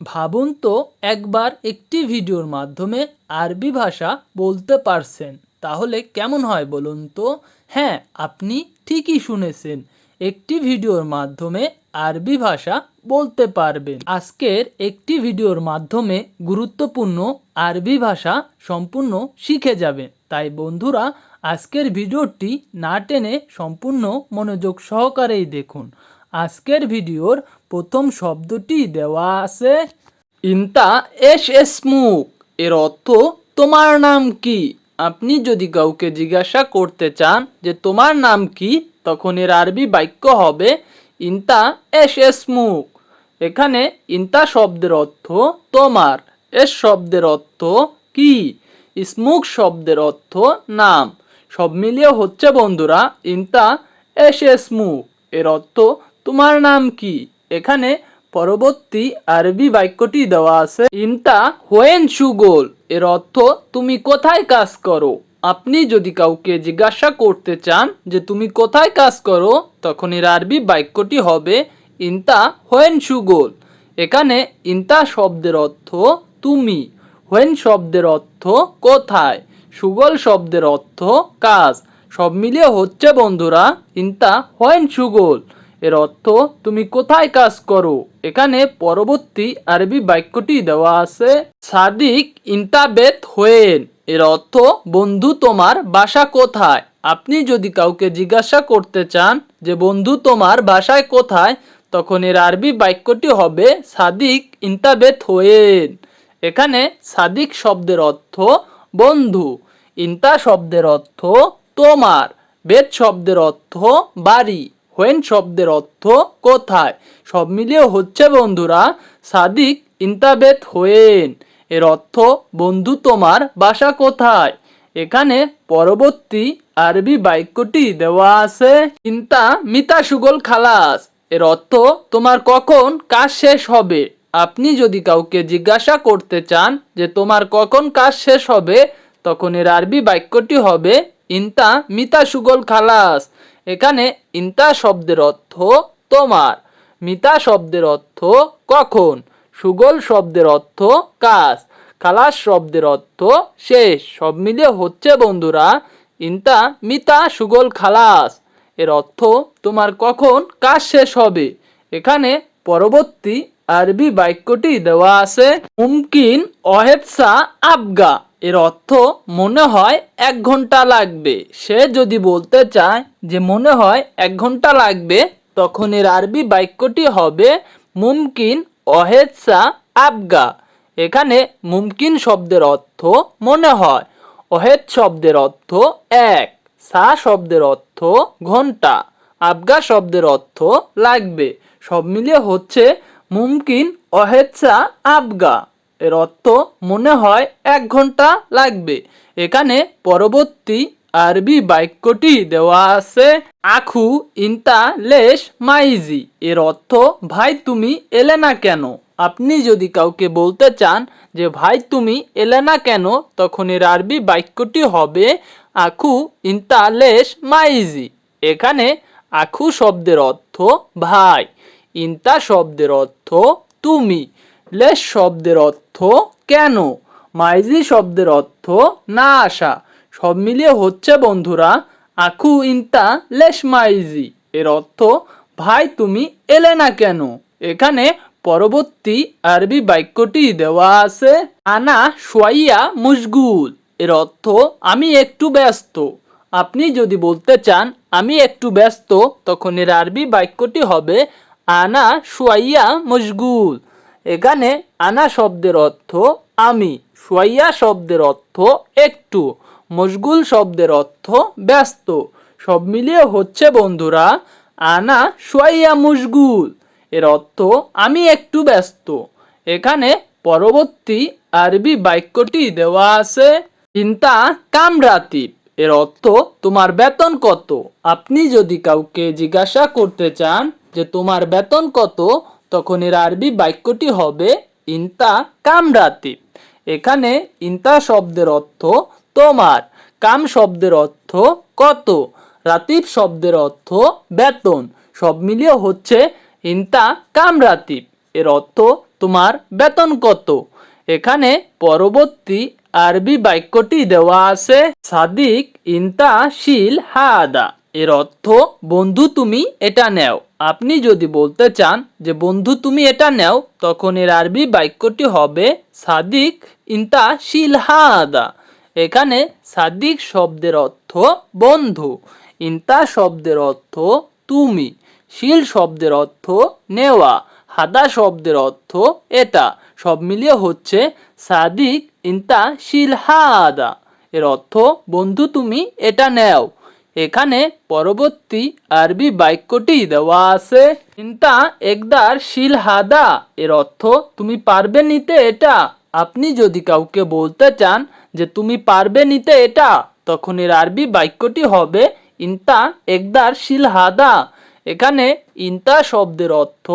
ভাবুন তো একবার একটি ভিডিওর মাধ্যমে আরবি ভাষা বলতে পারছেন, তাহলে কেমন হয় বলুন তো? হ্যাঁ আপনি ঠিকই শুনেছেন, একটি ভিডিওর মাধ্যমে আরবি ভাষা বলতে পারবেন। আজকের একটি ভিডিওর মাধ্যমে গুরুত্বপূর্ণ আরবি ভাষা সম্পূর্ণ শিখে যাবেন। তাই বন্ধুরা, আজকের ভিডিওটি না টেনে সম্পূর্ণ মনোযোগ সহকারেই দেখুন। আজকের ভিডিওর প্রথম শব্দটি দেওয়া আছে, ইন্তা এস এস মুখ এর অর্থ, তোমার নাম কি? আপনি যদি কাউকে জিজ্ঞাসা করতে চান যে, তোমার নাম কি? তখন এর আরবি বাক্য হবে, ইন্তা এস এস মুখ এখানে ইন্তা শব্দের অর্থ, তোমার এস শব্দের অর্থ, কি স্মুক শব্দের অর্থ, নাম সব মিলিয়ে হচ্ছে বন্ধুরা, ইন্তা এস এস মুখ এর অর্থ, তোমার নাম কি? এখানে পরবর্তী আরবি বাক্যটি দেওয়া আছে, ইন্তা হোয়েন সুগোল এর অর্থ, তুমি কোথায় কাজ করো? আপনি যদি কাউকে জিজ্ঞাসা করতে চান যে, তুমি কোথায় কাজ করো? তখন এর আরবি বাক্যটি হবে, ইন্তা হোয়েন সুগোল এখানে ইন্তা শব্দের অর্থ, তুমি হোয়েন শব্দের অর্থ, কোথায় সুগল শব্দের অর্থ, কাজ সব মিলিয়ে হচ্ছে বন্ধুরা, ইন্তা হোয়েন সুগোল এর অর্থ তুমি কোথায় কাজ করো? এখানে পরবর্তী আরবি বাক্যটি দেওয়া আছে, সাদিক ইন্টাবেত হোয়েন। এর অর্থ, বন্ধু তোমার বাসা কোথায়? আপনি যদি কাউকে জিজ্ঞাসা করতে চান যে, বন্ধু তোমার বাসায় কোথায়? তখন এর আরবি বাক্যটি হবে, সাদিক ইন্টাবেত হোয়েন। এখানে সাদিক শব্দের অর্থ, বন্ধু। ইন্তা শব্দের অর্থ, তোমার। বেদ শব্দের অর্থ, বাড়ি। হোয়েন শব্দের অর্থ কোথায়? সব মিলিয়ে হচ্ছে, বন্ধুরা, সাদিক ইন্তাবেত হোয়েন। এর অর্থ, বন্ধু, তোমার বাসা কোথায়? এখানে পরবর্তী আরবি বাক্যটি দেওয়া আছে, ইন্তা মিতা সুগল খালাস। এর অর্থ, তোমার কখন কাজ শেষ হবে? আপনি যদি কাউকে জিজ্ঞাসা করতে চান যে তোমার কখন কাজ শেষ হবে, তখন এর আরবি বাক্যটি হবে, ইন্তা মিতা সুগল খালাস। এখানে ইন্তা শব্দের অর্থ তোমার, মিতা শব্দের অর্থ কখন, সুগল শব্দের অর্থ কাজ, খালাস শব্দের অর্থ শেষ। সব মিলিয়ে হচ্ছে বন্ধুরা ইন্তা, মিতা, সুগল, খালাস। এর অর্থ তোমার কখন কাজ শেষ হবে। এখানে পরবর্তী আরবি বাক্যটি দেওয়া আছে, মুমকিন অহেৎসা আবগা। এর অর্থ মনে হয় এক ঘণ্টা লাগবে। সে যদি বলতে চায় যে মনে হয় এক ঘণ্টা লাগবে, তখন এর আরবি বাক্যটি হবে মুমকিন অহেৎসা আবগা। এখানে মুমকিন শব্দের অর্থ মনে হয় অহেদ শব্দের অর্থ এক, সা শব্দের অর্থ ঘণ্টা, আবগা শব্দের অর্থ লাগবে। সব মিলিয়ে হচ্ছে মুমকিন অহেৎসা আবগা। এর অর্থ মনে হয় এক ঘণ্টা লাগবে। এখানে পরবর্তী আরবি বাক্যটি দেওয়া আছে আখু ইন্তা লেশ মাইজি। এর অর্থ, ভাই তুমি এলে না কেন? আপনি যদি কাউকে বলতে চান যে, ভাই তুমি এলে না কেন? তখন এর আরবি বাক্যটি হবে আখু ইন্তা লেশ মাইজি। এখানে আখু শব্দের অর্থ, ভাই। ইন্তা শব্দের অর্থ, তুমি। লেশ শব্দের অর্থ কেন? মাইজি শব্দের অর্থ না আসা। সব মিলিয়ে হচ্ছে বন্ধুরা, আখু ইন্তা লেশ মাইজি। এর অর্থ, ভাই, তুমি এলে না কেন? এখানে পরবর্তী আরবি বাক্যটি দেওয়া আছে, আনা সোয়াইয়া মুশগুল। এর অর্থ, আমি একটু ব্যস্ত। আপনি যদি বলতে চান, আমি একটু ব্যস্ত, তখন এর আরবি বাক্যটি হবে, আনা সোয়াইয়া মশগুল। এখানে আনা শব্দের অর্থ আমি সোয়াইয়া শব্দের অর্থ একটু, মশগুল শব্দের অর্থ ব্যস্ত। সব মিলিয়ে হচ্ছে বন্ধুরা, আনা সোয়াইয়া মশগুল, এর অর্থ আমি একটু ব্যস্ত। এখানে পরবর্তী আরবি বাক্যটি দেওয়া আছে, চিন্তা কামরাতিব এর অর্থ তোমার বেতন কত? আপনি যদি কাউকে জিজ্ঞাসা করতে চান যে তোমার বেতন কত তখন এর আরবি বাক্যটি হবে ইন্তা কামরাতিব এখানে ইন্তা শব্দের অর্থ তোমার, কাম শব্দের অর্থ কত, রাতিব শব্দের অর্থ বেতন, সব মিলিয়ে হচ্ছে ইন্তা কামরাতিব এর অর্থ তোমার বেতন কত। এখানে পরবর্তী আরবি বাক্যটি দেওয়া আছে, সাদিক ইনতা শিল হাদা। এর অর্থ, বন্ধু, তুমি এটা নেও। আপনি যদি বলতে চান যে, বন্ধু, তুমি এটা নেও, তখন এর আরবি বাক্যটি হবে সাদিক ইনতা শিলহাদা। এখানে সাদিক শব্দের অর্থ বন্ধু, ইনতা শব্দের অর্থ তুমি, শিল শব্দের অর্থ নেওয়া, হাদা শব্দের অর্থ এটা। সব মিলিয়ে হচ্ছে সাদিক ইনতা শিলহাদা। এর অর্থ, বন্ধু, তুমি এটা নেও। এখানে পরবর্তী আরবি বাক্যটি দেওয়া আছে। ইনতা একদার শিল হাদা, এর অর্থ তুমি পারবে নিতে এটা। আপনি যদি কাউকে বলতে চান যে তুমি পারবে নিতে এটা, তখন এর আরবি বাক্যটি হবে ইনতা একদার শিল হাদা। এখানে ইনতা শব্দের অর্থ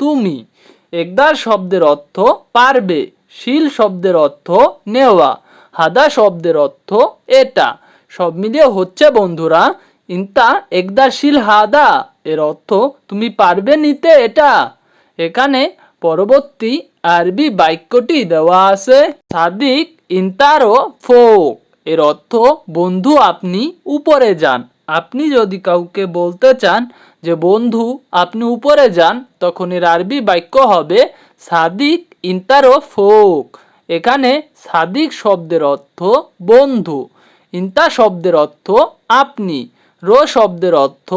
তুমি, একদার শব্দের অর্থ পারবে, শিল শব্দের অর্থ নেওয়া, হাদা শব্দের অর্থ এটা। সব মিলিয়ে হচ্ছে বন্ধুরা। ইন্তা একদার শিল হাদা, এর অর্থ তুমি পারবে নিতে এটা। এখানে পরবর্তী আরবি বাক্যটি দেওয়া আছে, সাদিক ইনতারো ফোক, এর অর্থ বন্ধু আপনি উপরে যান। আপনি যদি কাউকে বলতে চান যে, বন্ধু, আপনি উপরে যান, তখন এর আরবি বাক্য হবে সাদিক ইনতারো ফোক। এখানে সাদিক শব্দের অর্থ বন্ধু। ইন্তা শব্দের অর্থ আপনি, রো শব্দের অর্থ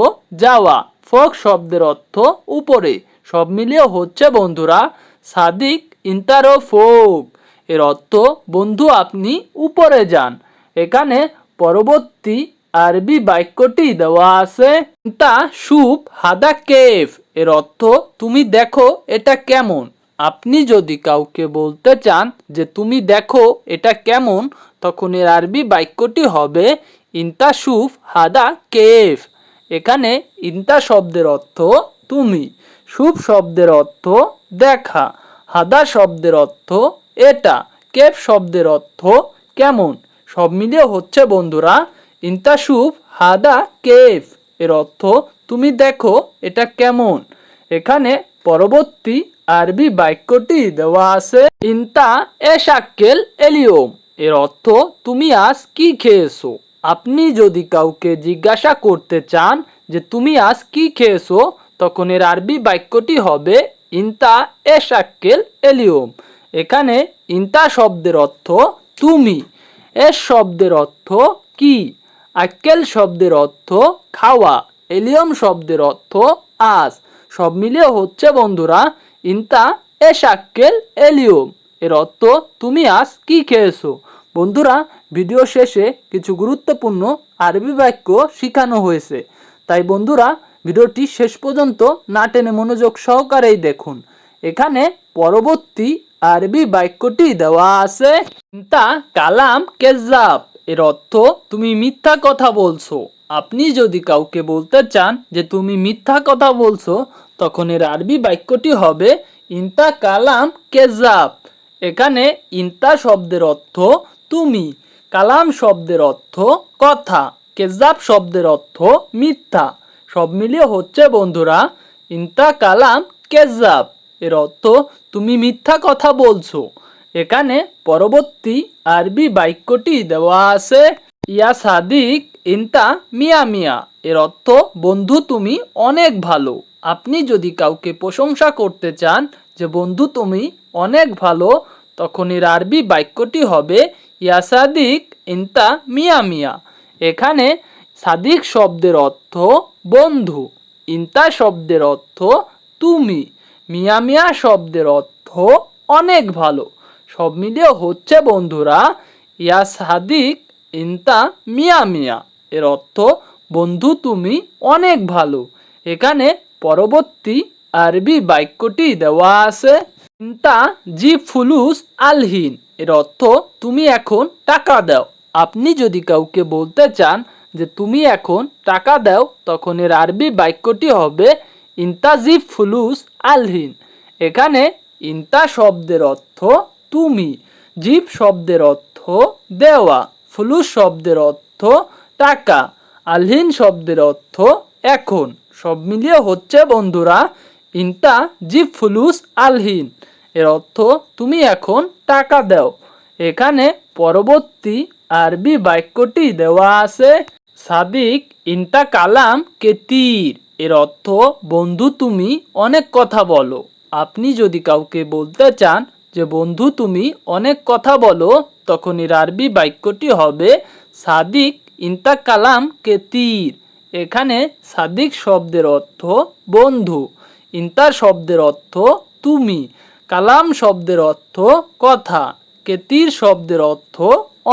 যাওয়া, ফোক শব্দের অর্থ উপরে। সব মিলিয়ে হচ্ছে, বন্ধুরা, সাদিক ইন্তারো ফোক এর অর্থ, বন্ধু, আপনি উপরে যান। এখানে পরবর্তী আরবি বাক্যটি দেওয়া আছে তা সুপ হাদা কেফ। এর অর্থ, তুমি দেখো এটা কেমন। আপনি যদি কাউকে বলতে চান যে, তুমি দেখো এটা কেমন তখন এর আরবি বাক্যটি হবে ইন্তা সুফ হাদা কেফ। এখানে ইন্তা শব্দের অর্থ তুমি, সুফ শব্দের অর্থ দেখা, হাদা শব্দের অর্থ এটা, কেফ শব্দের অর্থ কেমন। সব মিলিয়ে হচ্ছে বন্ধুরা, ইন্তাসুফ হাদা কেফ, এর অর্থ তুমি দেখো এটা কেমন। এখানে পরবর্তী আরবি বাক্যটি দেওয়া আছে, ইন্তা এশাক্কেল এলিওম এর অর্থ তুমি আজ কি খেয়েছো? আপনি যদি কাউকে জিজ্ঞাসা করতে চান যে তুমি আজ কি খেয়েছো, তখন এর আরবি বাক্যটি হবে ইন্তা এশাক্কেল এলিওম এখানে ইন্তা শব্দের অর্থ তুমি, এস শব্দের অর্থ কি, আক্কেল শব্দের অর্থ খাওয়া, এলিয়ম শব্দের অর্থ আজ। সব মিলিয়ে হচ্ছে বন্ধুরা, ইন্তা এস আক্কেল এলিয়ম। এর অর্থ তুমি আজ কি খেয়েছো? বন্ধুরা ভিডিও শেষে কিছু গুরুত্বপূর্ণ আরবি বাক্য শেখানো হয়েছে। তাই বন্ধুরা, ভিডিওটি শেষ পর্যন্ত না টেনে মনোযোগ সহকারেই দেখুন। এখানে পরবর্তী আরবি বাক্যটি দেওয়া আছে তা কালাম কেজাব এর অর্থ, তুমি মিথ্যা কথা বলছো। আপনি যদি কাউকে বলতে চান যে, তুমি মিথ্যা কথা বলছো, তখন এর আরবি বাক্যটি হবে, ইন্তা কালাম কেজাব এখানে ইন্তা শব্দের অর্থ তুমি। কালাম শব্দের অর্থ কথা কেজাব শব্দের অর্থ মিথ্যা। সব মিলিয়ে হচ্ছে, বন্ধুরা, ইন্তা কালাম কেজাব এর অর্থ তুমি মিথ্যা কথা বলছো। এখানে পরবর্তী আরবি বাক্যটি দেওয়া আছে, ইয়া সাদিক ইন্তা মিয়া মিয়া। এর অর্থ, বন্ধু তুমি অনেক ভালো। আপনি যদি কাউকে প্রশংসা করতে চান যে বন্ধু তুমি অনেক ভালো, তখন এর আরবি বাক্যটি হবে ইয়া সাদিক ইন্তা মিয়া মিয়া। এখানে সাদিক শব্দের অর্থ বন্ধু, ইন্তা শব্দের অর্থ তুমি, মিয়া মিয়া শব্দের অর্থ অনেক ভালো। সব মিলিয়ে হচ্ছে বন্ধুরা ইয়া সাদিক ইন্তা মিয়া মিয়া। এর অর্থ বন্ধু তুমি অনেক ভালো। এখানে পরবর্তী আরবি বাক্যটি দেওয়া আছে, ইন্তা জি ফুলুস আলহিন। এর অর্থ তুমি এখন টাকা দাও। আপনি যদি কাউকে বলতে চান যে তুমি এখন টাকা দাও, তখন এর আরবি বাক্যটি হবে ইন্তাজিব ফুলুস আলহিন। এখানে ইন্তা শব্দের অর্থ তুমি, জীব শব্দের অর্থ দেওয়া, ফুলুস শব্দের অর্থ টাকা, আলহিন শব্দের অর্থ এখন। সব মিলিয়ে হচ্ছে বন্ধুরা, ইন্তা জিব ফুলুস আলহিন। এর অর্থ তুমি এখন টাকা দাও। এখানে পরবর্তী আরবি বাক্যটি দেওয়া আছে সাদিক ইন্তা কালাম কেতির। এর অর্থ, বন্ধু, তুমি অনেক কথা বলো। আপনি যদি কাউকে বলতে চান যে, বন্ধু, তুমি অনেক কথা বলো, তখন এর আরবি বাক্যটি হবে সাদিক ইন্তা কালাম কেতির। এখানে সাদিক শব্দের অর্থ, বন্ধু। ইন্তার শব্দের অর্থ, তুমি। কালাম শব্দের অর্থ কথা, কেতির শব্দের অর্থ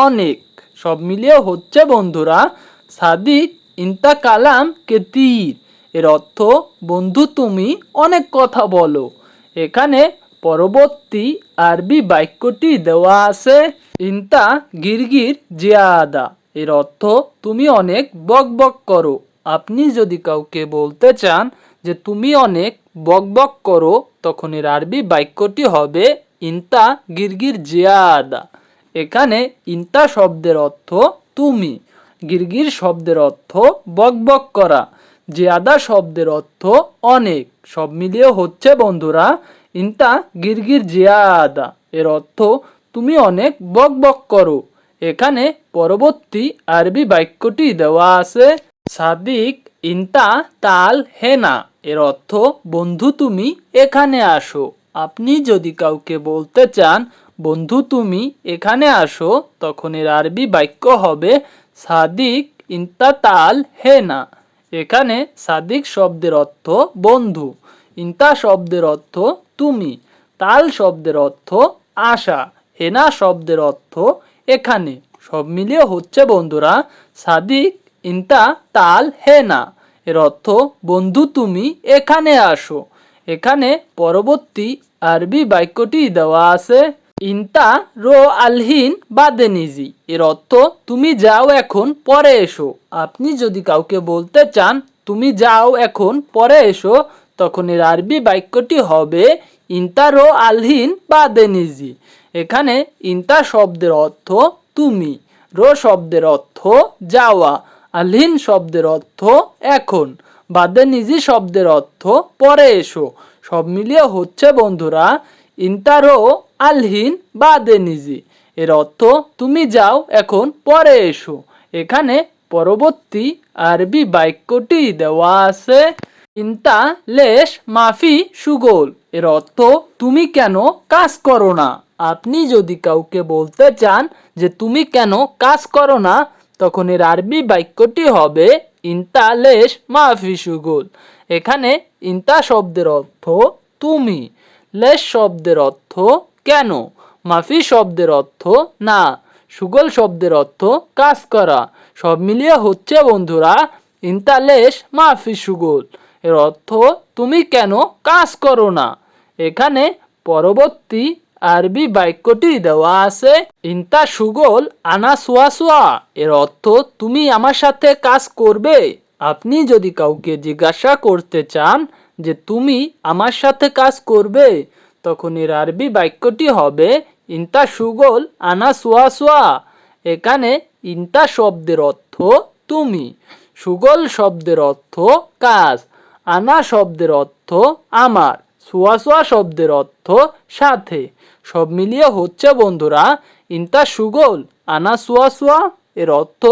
অনেক। সব মিলিয়ে হচ্ছে, বন্ধুরা, সাদিক ইন্তা কালাম কেতির। এর অর্থ, বন্ধু, তুমি অনেক কথা বলো। এখানে পরবর্তী আরবি বাক্যটি দেওয়া আছে, ইন্তা গিরগির জিয়াদা। এর অর্থ, তুমি অনেক বক বক করো। আপনি যদি কাউকে বলতে চান যে তুমি অনেক বক বক করো, তখন এর আরবি বাক্যটি হবে ইন্তা গিরগির জিয়াদা। এখানে ইন্তা শব্দের অর্থ তুমি, গিরগির শব্দের অর্থ বক বক করা, জিয়াদা শব্দের অর্থ অনেক। সব মিলিয়ে হচ্ছে বন্ধুরা, ইন্তা গিরগির জিয়াদা। এর অর্থ তুমি অনেক বক বক করো। এখানে পরবর্তী আরবি বাক্যটি দেওয়া আছে। সাদিক, ইন্তা, তাল, হেনা, এর অর্থ, বন্ধু তুমি, এখানে আসো। আপনি যদি কাউকে বলতে চান, বন্ধু তুমি, এখানে আসো, তখন এর আরবি বাক্য হবে সাদিক, ইন্তা, তাল, হেনা। এখানে সাদিক শব্দের অর্থ, বন্ধু। ইন্তা শব্দের অর্থ, তুমি। তাল শব্দের অর্থ, আশা। হেনা শব্দের অর্থ, এখানে। সব মিলিয়ে হচ্ছে, বন্ধুরা, সাদিক ইন্তা তাল হেনা। এর অর্থ, বন্ধু, তুমি এখানে আসো। এখানে পরবর্তী আরবি বাক্যটি দেওয়া আছে, ইন্তা রো আলহিন বাদেনিজি এর অর্থ, তুমি যাও এখন, পরে এসো। আপনি যদি কাউকে বলতে চান, তুমি যাও এখন, পরে এসো, তখন এর আরবি বাক্যটি হবে, ইন্তা রো আলহিন বাদেনিজি এখানে ইন্তা শব্দের অর্থ, তুমি। রো শব্দের অর্থ, যাওয়া। আলহিন শব্দের অর্থ এখন। বাদে নিজি শব্দের অর্থ পরে এসো। সব মিলিয়ে হচ্ছে বন্ধুরা, ইন্তারো আলহিন বাদে নিজি। এর অর্থ তুমি যাও, এখন পরে এসো। এখানে পরবর্তী আরবি বাক্যটি দেওয়া আছে ইন্তা লেশ মাফি সুগোল। এর অর্থ তুমি কেন কাজ করো না? আপনি যদি কাউকে বলতে চান যে তুমি কেন কাজ করো না তখন এর আরবি বাক্যটি হবে ইন্তা লেশ সুগোল। এখানে ইন্তা শব্দের অর্থ তুমি, লেশ শব্দের অর্থ কেন, মাফি শব্দের অর্থ না, সুগল শব্দের অর্থ কাজ করা। সব মিলিয়ে হচ্ছে বন্ধুরা ইন্তালেশ মাফি সুগল। এর অর্থ তুমি কেন কাজ করো না। এখানে পরবর্তী আরবি বাক্যটি দেওয়া আছে, ইন্তা সুগল আনা সোয়া সোয়া এর অর্থ, তুমি আমার সাথে কাজ করবে। আপনি যদি কাউকে জিজ্ঞাসা করতে চান যে, তুমি আমার সাথে কাজ করবে? তখন এর আরবি বাক্যটি হবে, ইন্তা সুগল আনা সোয়া সোয়া এখানে ইন্তা শব্দের অর্থ, তুমি সুগল শব্দের অর্থ, কাজ আনা শব্দের অর্থ, আমার সোয়া শব্দের অর্থ সাথে। সব মিলিয়ে হচ্ছে, বন্ধুরা, ইন্তা সুগল, আনা সোয়া সোয়া এর অর্থ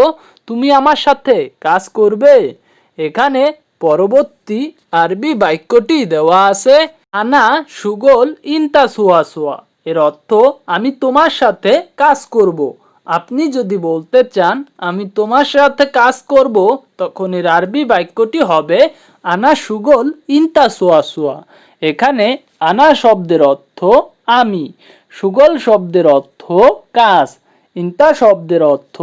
তুমি আমার সাথে কাজ করবে। এখানে পরবর্তী আরবি বাক্যটি দেওয়া আছে, আনা সুগল, ইন্তা সোয়া সোয়া এর অর্থ আমি তোমার সাথে কাজ করব। আপনি যদি বলতে চান, আমি তোমার সাথে কাজ করব, তখন এর আরবি বাক্যটি হবে, আনা সুগল, ইন্তা সোয়া সোয়া। এখানে আনা শব্দের অর্থ আমি, সুগল শব্দের অর্থ কাজ, ইন্তা শব্দের অর্থ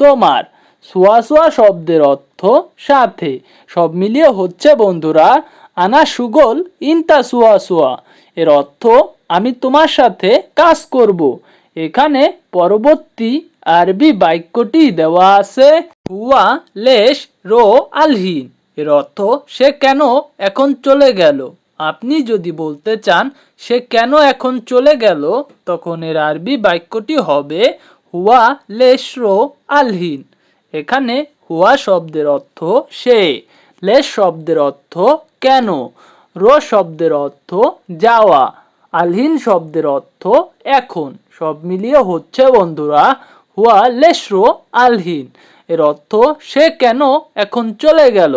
তোমার, সোয়া সোয়া শব্দের অর্থ সাথে। সব মিলিয়ে হচ্ছে বন্ধুরা, আনা সুগল, ইন্তা সোয়া সোয়া। এর অর্থ আমি তোমার সাথে কাজ করব। এখানে পরবর্তী আরবি বাক্যটি দেওয়া আছে, হুয়া লেশ রো আলহিন। এর অর্থ সে কেন এখন চলে গেল? আপনি যদি বলতে চান, সে কেন এখন চলে গেল, তখন এর আরবি বাক্যটি হবে হুয়া লেশ রো আলহিন। এখানে হুয়া শব্দের অর্থ সে, লেশ শব্দের অর্থ কেন, রো শব্দের অর্থ যাওয়া, আলহিন শব্দের অর্থ এখন। সব মিলিয়ে হচ্ছে বন্ধুরা হুয়া লেশরো আলহিন। এর অর্থ সে কেন এখন চলে গেল।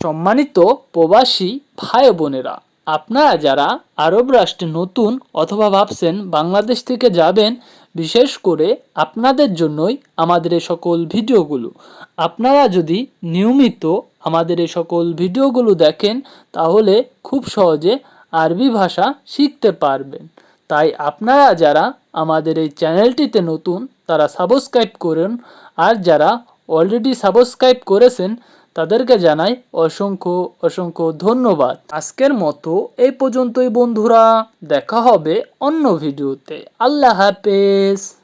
সম্মানিত প্রবাসী ভাই বোনেরা আপনারা যারা আরব রাষ্ট্রে নতুন অথবা ভাবছেন বাংলাদেশ থেকে যাবেন, বিশেষ করে আপনাদের জন্যই আমাদের এই সকল ভিডিওগুলো। আপনারা যদি নিয়মিত আমাদের এই সকল ভিডিওগুলো দেখেন, তাহলে খুব সহজে আরবি ভাষা শিখতে পারবেন। তাই আপনারা যারা আমাদের এই চ্যানেলটিতে নতুন, তারা সাবস্ক্রাইব করুন। আর যারা অলরেডি সাবস্ক্রাইব করেছেন তাদেরকে জানাই অসংখ্য অসংখ্য ধন্যবাদ। আজকের মতো এই পর্যন্তই বন্ধুরা। দেখা হবে অন্য ভিডিওতে। আল্লাহ হাফেজ।